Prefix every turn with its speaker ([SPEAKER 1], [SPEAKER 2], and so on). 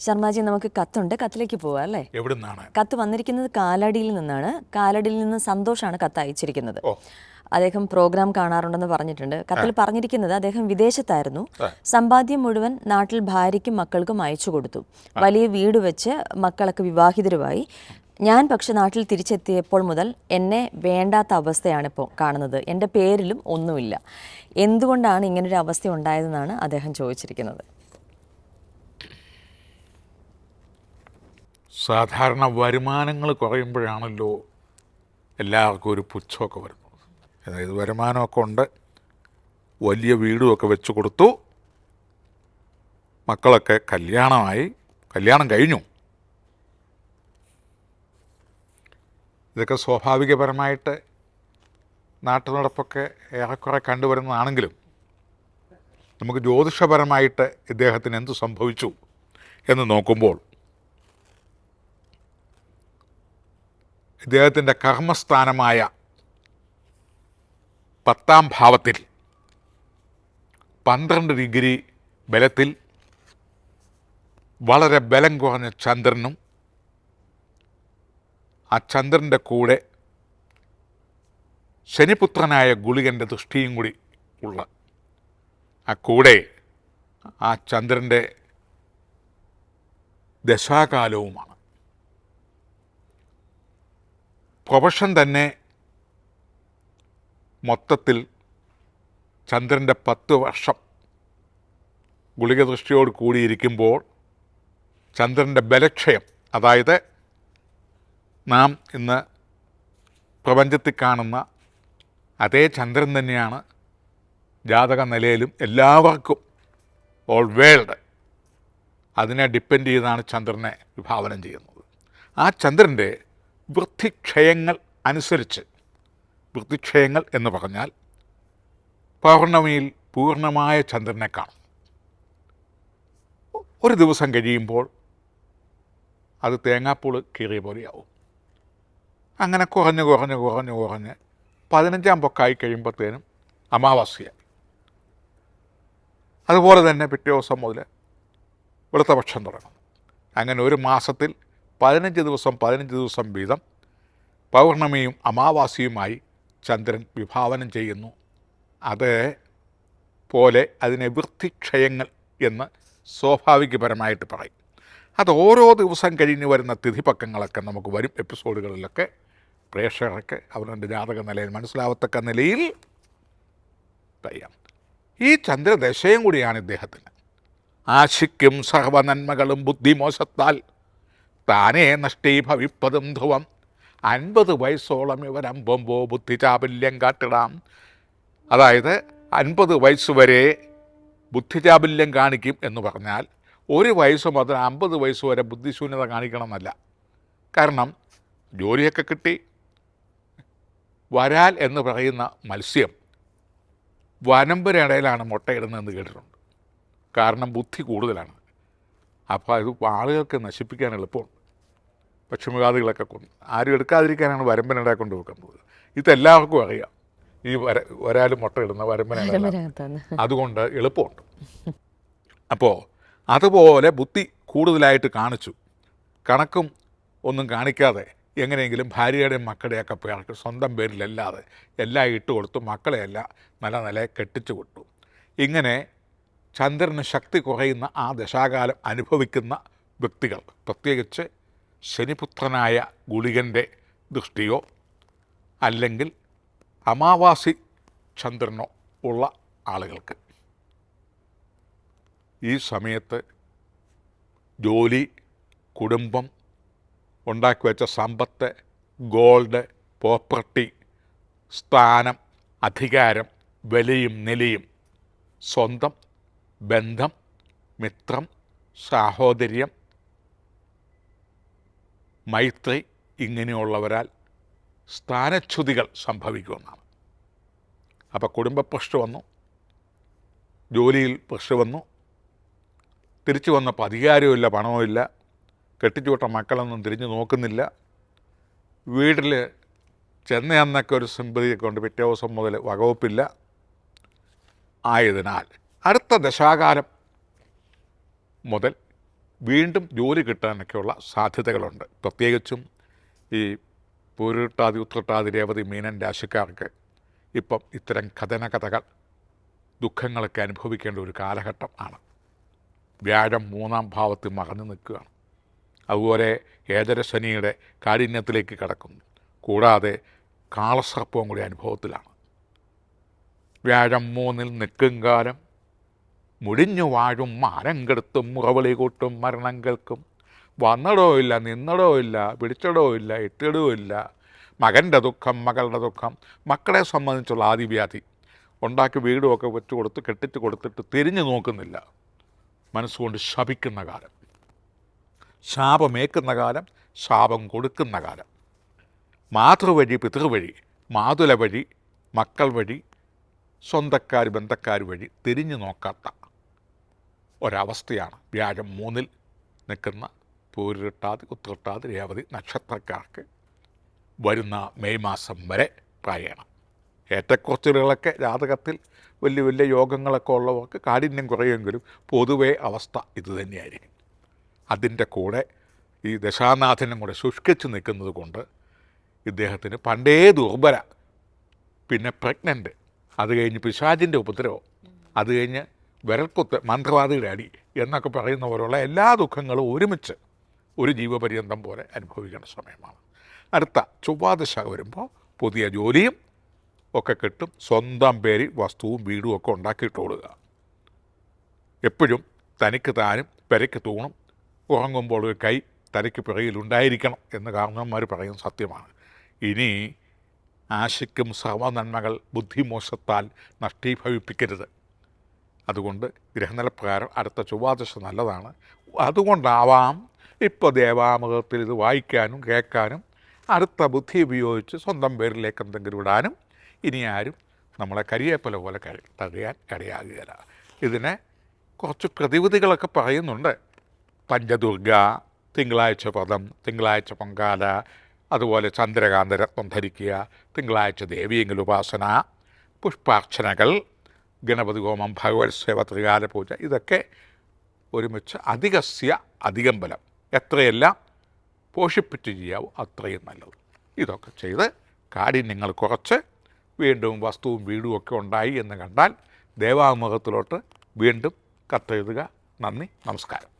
[SPEAKER 1] ശർമാജി നമുക്ക് കത്തുണ്ട്. കത്തിലേക്ക് പോവാം അല്ലേ?
[SPEAKER 2] എവിടുന്നാണ്?
[SPEAKER 1] കത്ത് വന്നിരിക്കുന്നത് കാലടിയിൽ നിന്നാണ്. കാലടിയിൽ നിന്ന് സന്തോഷാണ് കത്ത് അയച്ചിരിക്കുന്നത്. അദ്ദേഹം പ്രോഗ്രാം കാണാറുണ്ടെന്ന് പറഞ്ഞിട്ടുണ്ട്. കത്തിൽ പറഞ്ഞിരിക്കുന്നത് അദ്ദേഹം വിദേശത്തായിരുന്നു. സമ്പാദ്യം മുഴുവൻ നാട്ടിൽ ഭാര്യയ്ക്കും മക്കൾക്കും അയച്ചു കൊടുത്തു. വലിയ വീട് വെച്ച് മക്കളൊക്കെ വിവാഹിതരുമായി. ഞാൻ പക്ഷെ നാട്ടിൽ തിരിച്ചെത്തിയപ്പോൾ മുതൽ എന്നെ വേണ്ടാത്ത അവസ്ഥയാണ് ഇപ്പോൾ കാണുന്നത്. എന്റെ പേരിലും ഒന്നുമില്ല. എന്തുകൊണ്ടാണ് ഇങ്ങനൊരു അവസ്ഥ ഉണ്ടായതെന്നാണ് അദ്ദേഹം ചോദിച്ചിരിക്കുന്നത്.
[SPEAKER 2] സാധാരണ വരുമാനങ്ങൾ കുറയുമ്പോഴാണല്ലോ എല്ലാവർക്കും ഒരു പുച്ഛമൊക്കെ വരുന്നത്. അതായത് വരുമാനമൊക്കെ ഉണ്ട് വലിയ വീടുമൊക്കെ വെച്ച് കൊടുത്തു മക്കളൊക്കെ കല്യാണമായി കല്യാണം കഴിഞ്ഞു. ഇതൊക്കെ സ്വാഭാവികപരമായിട്ട് നാട്ടു നടപ്പൊക്കെ ഏറെക്കുറെ കണ്ടുവരുന്നതാണെങ്കിലും നമുക്ക് ജ്യോതിഷപരമായിട്ട് ഇദ്ദേഹത്തിന് എന്ത് സംഭവിച്ചു എന്ന് നോക്കുമ്പോൾ ഇദ്ദേഹത്തിന്റെ കർമ്മസ്ഥാനമായ പത്താം ഭാവത്തിൽ പന്ത്രണ്ട് ഡിഗ്രി ബലത്തിൽ വളരെ ബലം കുറഞ്ഞ ചന്ദ്രനും ആ ചന്ദ്രന്റെ കൂടെ ശനിപുത്രനായ ഗുളികന്റെ ദൃഷ്ടിയും കൂടി ഉള്ള ആ കൂടെ ആ ചന്ദ്രന്റെ ദശാകാലവുമാണ്. പ്രൊഫഷൻ തന്നെ മൊത്തത്തിൽ ചന്ദ്രന്റെ പത്ത് വർഷം ഗുളിക ദൃഷ്ടിയോട് കൂടിയിരിക്കുമ്പോൾ ചന്ദ്രന്റെ ബലക്ഷയം അതായത് നാം ഇന്ന് പ്രപഞ്ചത്തിൽ കാണുന്ന അതേ ചന്ദ്രൻ തന്നെയാണ് ജാതക നിലയിലും എല്ലാവർക്കും ഓൾ വേൾഡ് അതിനെ ഡിപ്പെൻഡ് ചെയ്താണ് ചന്ദ്രനെ വിഭാവനം ചെയ്യുന്നത്. ആ ചന്ദ്രന്റെ വൃത്തിക്ഷയങ്ങൾ അനുസരിച്ച് വൃത്തിക്ഷയങ്ങൾ എന്ന് പറഞ്ഞാൽ പൗർണമിയിൽ പൂർണമായ ചന്ദ്രനെ കാണും. ഒരു ദിവസം കഴിയുമ്പോൾ അത് തേങ്ങാപ്പൂൾ കീറിയ പോലെയാവും. അങ്ങനെ കുറഞ്ഞ് കുറഞ്ഞ് കുറഞ്ഞ് കുറഞ്ഞ് പതിനഞ്ചാം പൊക്കായി കഴിയുമ്പോഴത്തേനും അമാവാസ്യ. അതുപോലെ തന്നെ പിറ്റേ ദിവസം മുതൽ വെളുത്ത പക്ഷം തുടങ്ങും. അങ്ങനെ ഒരു മാസത്തിൽ പതിനഞ്ച് ദിവസം പതിനഞ്ച് ദിവസം വീതം പൗർണമിയും അമാവാസിയുമായി ചന്ദ്രൻ വിഭാവനം ചെയ്യുന്നു. അത് പോലെ അതിനെ വൃത്തിക്ഷയങ്ങൾ എന്ന് സ്വാഭാവികപരമായിട്ട് പറയും. അത് ഓരോ ദിവസം കഴിഞ്ഞ് വരുന്ന തിഥിപക്കങ്ങളൊക്കെ നമുക്ക് വരും എപ്പിസോഡുകളിലൊക്കെ. പ്രേക്ഷകർക്ക് അവരുടെ ജാതക നിലയിൽ മനസ്സിലാവത്തക്ക നിലയിൽ പറയാം. ഈ ചന്ദ്രദശയും കൂടിയാണ് ഇദ്ദേഹത്തിന്. ആശിക്കും സർവനന്മകളും ബുദ്ധിമോശത്താൽ താനേ നഷ്ടീ ഭവിപ്പതും ധ്രുവം. അൻപത് വയസ്സോളം ഇവരമ്പുമ്പോൾ ബുദ്ധിചാബല്യം കാട്ടിടാം. അതായത് അൻപത് വയസ്സ് വരെ ബുദ്ധിചാബല്യം കാണിക്കും എന്ന് പറഞ്ഞാൽ ഒരു വയസ്സ് മുതൽ അമ്പത് വയസ്സ് വരെ ബുദ്ധിശൂന്യത കാണിക്കണമെന്നല്ല. കാരണം ജോലിയൊക്കെ കിട്ടി. വരാൽ എന്ന് പറയുന്ന മത്സ്യം വനമ്പരയിടയിലാണ് മുട്ടയിടുന്നതെന്ന് കേട്ടിട്ടുണ്ട്. കാരണം ബുദ്ധി കൂടുതലാണ്. അപ്പോൾ അത് ആളുകൾക്ക് നശിപ്പിക്കാൻ എളുപ്പമുണ്ട്. പക്ഷിമൃഗാദികളൊക്കെ കൊണ്ട് ആരും എടുക്കാതിരിക്കാനാണ് വരമ്പനിടെ കൊണ്ട് വെക്കുന്നത് ഇതെല്ലാവർക്കും അറിയാം. ഈ വര ഒരാൾ മുട്ടയിടുന്ന
[SPEAKER 1] വരമ്പന.
[SPEAKER 2] അതുകൊണ്ട് എളുപ്പമുണ്ട്. അപ്പോൾ അതുപോലെ ബുദ്ധി കൂടുതലായിട്ട് കാണിച്ചു. കണക്കും ഒന്നും കാണിക്കാതെ എങ്ങനെയെങ്കിലും ഭാര്യയുടെയും മക്കളുടെയൊക്കെ പേർക്ക് സ്വന്തം പേരിലല്ലാതെ എല്ലാം ഇട്ട് കൊടുത്തു മക്കളെയെല്ലാം നല്ല നില കെട്ടിച്ചു വിട്ടു. ഇങ്ങനെ ചന്ദ്രന് ശക്തി കുറയുന്ന ആ ദശാകാലം അനുഭവിക്കുന്ന വ്യക്തികൾ പ്രത്യേകിച്ച് ശനിപുത്രനായ ഗുളികന്റെ ദൃഷ്ടിയോ അല്ലെങ്കിൽ അമാവാസി ചന്ദ്രനോ ഉള്ള ആളുകൾക്ക്. ഈ സമയത്ത് ജോലി കുടുംബം ഉണ്ടാക്കി വെച്ച സമ്പത്ത് ഗോൾഡ് പ്രോപ്പർട്ടി സ്ഥാനം അധികാരം വിലയും നിലയും സ്വന്തം ബന്ധം മിത്രം സാഹോദര്യം മൈത്രി ഇങ്ങനെയുള്ളവരാൽ സ്ഥാനച്യുതികൾ സംഭവിക്കുമെന്നാണ്. അപ്പോൾ കുടുംബ പ്രശ്നം വന്നു ജോലിയിൽ പ്രശ്നം വന്നു തിരിച്ചു വന്നപ്പോൾ അധികാരമില്ല പണവുമില്ല കെട്ടിച്ചുവിട്ട മക്കളൊന്നും തിരിഞ്ഞു നോക്കുന്നില്ല. വീട്ടിൽ ചെന്ന അന്നൊക്കെ ഒരു സിമ്പതിയൊക്കെ ഉണ്ട് പിറ്റേ ദിവസം മുതൽ വകവപ്പില്ല ആയതിനാൽ അടുത്ത ദശാകാലം മുതൽ വീണ്ടും ജോലി കിട്ടാനൊക്കെയുള്ള സാധ്യതകളുണ്ട്. പ്രത്യേകിച്ചും ഈ പൂരിട്ടാതി ഉത്രട്ടാതി രേവതി മീനൻ രാശിക്കാർക്ക് ഇപ്പം ഇത്തരം കഥന കഥകൾ ദുഃഖങ്ങളൊക്കെ അനുഭവിക്കേണ്ട ഒരു കാലഘട്ടം ആണ്. വ്യാഴം മൂന്നാം ഭാവത്തിൽ മറഞ്ഞു നിൽക്കുകയാണ്. അതുപോലെ ഏതരശനിയുടെ കാഠിന്യത്തിലേക്ക് കടക്കുന്നു. കൂടാതെ കാളസർപ്പവും കൂടി അനുഭവത്തിലാണ്. വ്യാഴം മൂന്നിൽ നിൽക്കും കാലം മുടിഞ്ഞു വാഴും മാരം കെടുത്തും മുറവിളി കൂട്ടും മരണം കേൾക്കും വന്നടോ ഇല്ല നിന്നടോ ഇല്ല പിടിച്ചടോ ഇല്ല ഇട്ടിടോ ഇല്ല. മകന്റെ ദുഃഖം മകളുടെ ദുഃഖം മക്കളെ സംബന്ധിച്ചുള്ള ആദിവ്യാധി. ഉണ്ടാക്കി വീടുമൊക്കെ വെച്ച് കൊടുത്ത് കെട്ടിച്ച് കൊടുത്തിട്ട് തിരിഞ്ഞു നോക്കുന്നില്ല. മനസ്സുകൊണ്ട് ശപിക്കുന്ന കാലം. ശാപമേക്കുന്ന കാലം ശാപം കൊടുക്കുന്ന കാലം. മാതൃവഴി പിതൃവഴി മാതുല വഴി മക്കൾ വഴി സ്വന്തക്കാർ ബന്ധക്കാർ വഴി തിരിഞ്ഞു നോക്കാത്ത ഒരവസ്ഥയാണ്. വ്യാഴം മൂന്നിൽ നിൽക്കുന്ന പൂരിട്ടാതി ഉത്രട്ടാതി രേവതി നക്ഷത്രക്കാർക്ക് വരുന്ന മെയ് മാസം വരെ പ്രായണം. ഏറ്റക്കുറച്ചിലുകളൊക്കെ ജാതകത്തിൽ വലിയ വലിയ യോഗങ്ങളൊക്കെ ഉള്ളവർക്ക് കാഠിന്യം കുറയുമെങ്കിലും പൊതുവേ അവസ്ഥ ഇതുതന്നെയായിരിക്കും അതിന്റെ കൂടെ ഈ ദശാനാഥനും കൂടെ ശുഷ്കിച്ച് നിൽക്കുന്നത് കൊണ്ട് ഇദ്ദേഹത്തിന് പണ്ടേ ദുർബല പിന്നെ പ്രഗ്നന്റ്. അത് കഴിഞ്ഞ് പിശാചിന്റെ ഉപദ്രവം. അത് കഴിഞ്ഞ് വിരൽക്കുത്ത് മന്ത്രവാദിയുടെ അടി എന്നൊക്കെ പറയുന്ന പോലുള്ള എല്ലാ ദുഃഖങ്ങളും ഒരുമിച്ച് ഒരു ജീവപര്യന്തം പോലെ അനുഭവിക്കേണ്ട സമയമാണ്. അടുത്ത ചൊവ്വാദശ വരുമ്പോൾ പുതിയ ജോലിയും ഒക്കെ കിട്ടും. സ്വന്തം പേരിൽ വസ്തുവും വീടും ഒക്കെ ഉണ്ടാക്കിയിട്ടോളുക എപ്പോഴും തനിക്ക് താനും പെരയ്ക്ക് തൂണും ഉറങ്ങുമ്പോൾ ഒരു കൈ തലയ്ക്ക് പിറകിൽ ഉണ്ടായിരിക്കണം എന്ന് കാരണവന്മാർ പറയുന്ന സത്യമാണ്. ഇനി ആശയ്ക്കും സർവനന്മകൾ ബുദ്ധിമോശത്താൽ നഷ്ടീഭവിപ്പിക്കരുത്. അതുകൊണ്ട് ഗ്രഹനിലപ്രകാരം അടുത്ത ചൊവ്വാദശ നല്ലതാണ്. അതുകൊണ്ടാവാം ഇപ്പോൾ ദേവാമുഖത്തിൽ ഇത് വായിക്കാനും കേൾക്കാനും അടുത്ത ബുദ്ധി ഉപയോഗിച്ച് സ്വന്തം പേരിലേക്ക് എന്തെങ്കിലും ഇടാനും ഇനി ആരും നമ്മളെ കരിയേപ്പല പോലെ കഴി തകയാൻ ഇടയാകുകയില്ല. ഇതിനെ കുറച്ച് പ്രതിവിധികളൊക്കെ പറയുന്നുണ്ട്. പഞ്ചദുർഗ തിങ്കളാഴ്ച പദം തിങ്കളാഴ്ച പൊങ്കാല അതുപോലെ ചന്ദ്രകാന്തരത്വം ധരിക്കുക തിങ്കളാഴ്ച ദേവീങ്കൽ ഉപാസന പുഷ്പാർച്ചനകൾ ഗണപതി ഹോമം ഭഗവത് സേവ ത്രികാല പൂജ ഇതൊക്കെ ഒരുമിച്ച് അധികസ്യ അധികം ബലം എത്രയെല്ലാം പോഷിപ്പിച്ച് ചെയ്യാവോ അത്രയും നല്ലത്. ഇതൊക്കെ ചെയ്ത് കാഠിന്യങ്ങൾ കുറച്ച് വീണ്ടും വസ്തുവും വീടും ഒക്കെ ഉണ്ടായി എന്ന് കണ്ടാൽ ദേവാമുഖത്തിലോട്ട് വീണ്ടും കത്തെഴുതുക. നന്ദി നമസ്കാരം.